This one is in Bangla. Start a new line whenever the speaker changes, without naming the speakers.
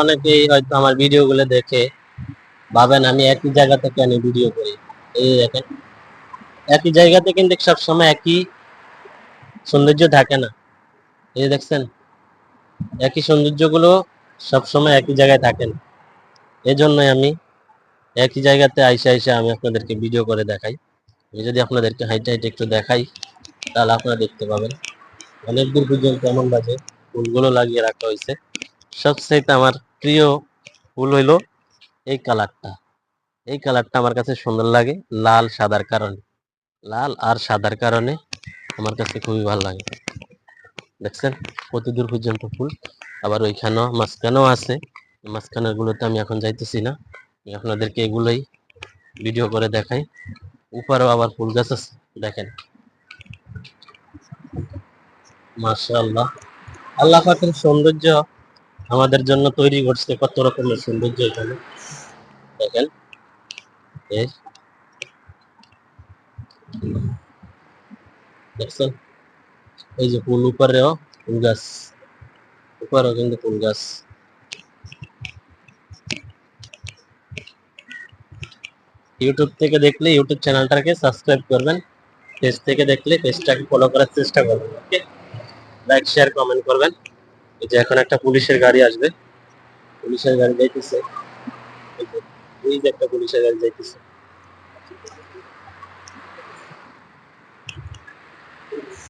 অনেকেই হয়তো আমার ভিডিওগুলো দেখে ভাবেন আমি একই জায়গাতে কেন ভিডিও করি। এই দেখেন, একই জায়গাতে কিন্তু সবসময় একই সৌন্দর্য থাকে না। এই দেখছেন, একই সৌন্দর্যগুলো সবসময় একই জায়গায় থাকে না। এই জন্যই আমি একই জায়গাতে আইসা আইসা আমি আপনাদেরকে ভিডিও করে দেখাই। আমি যদি আপনাদেরকে হাইট হাইট একটু দেখাই, তাহলে আপনারা দেখতে পাবেন। অনেক দূর পর্যন্ত এমন বাজে ফুলগুলো লাগিয়ে রাখা হয়েছে। সবচেয়ে আমার প্রিয় ফুল হইল এই কালারটা। এই কালারটা আমার কাছে সুন্দর লাগে, লাল সাদার কারণে। লাল আর সাদার কারণে আমার কাছে খুবই ভালো লাগে। দেখছেন কত দূর পর্যন্ত ফুল। আবার ওইখানেও, মাঝখানেও আছে। মাঝখানের গুলোতে আমি এখন যাইতেছি না। আমি আপনাদেরকে এগুলোই ভিডিও করে দেখাই। উপরেও আবার ফুল গাছ আছে, দেখেন। মাশাআল্লাহ। আল্লাহ পাকের সৌন্দর্য আমাদের জন্য তৈরি করছে কত রকমের সৌন্দর্য এখানে। দেখেন। দেখছেন? এই যে ফুল উপরেও ফুল গাছ। উপরেও কিন্তু ফুল গাছ। ইউটিউব থেকে দেখলে ইউটিউব চ্যানেলটাকে সাবস্ক্রাইব করবেন। পেজ থেকে দেখলে পেজটাকে ফলো করার চেষ্টা করবেন ওকে লাইক শেয়ার কমেন্ট করবেন। এই যে এখন একটা পুলিশের গাড়ি আসবে। পুলিশের গাড়ি যাইতেছে। এই যে- একটা পুলিশের গাড়ি যাইতেছে।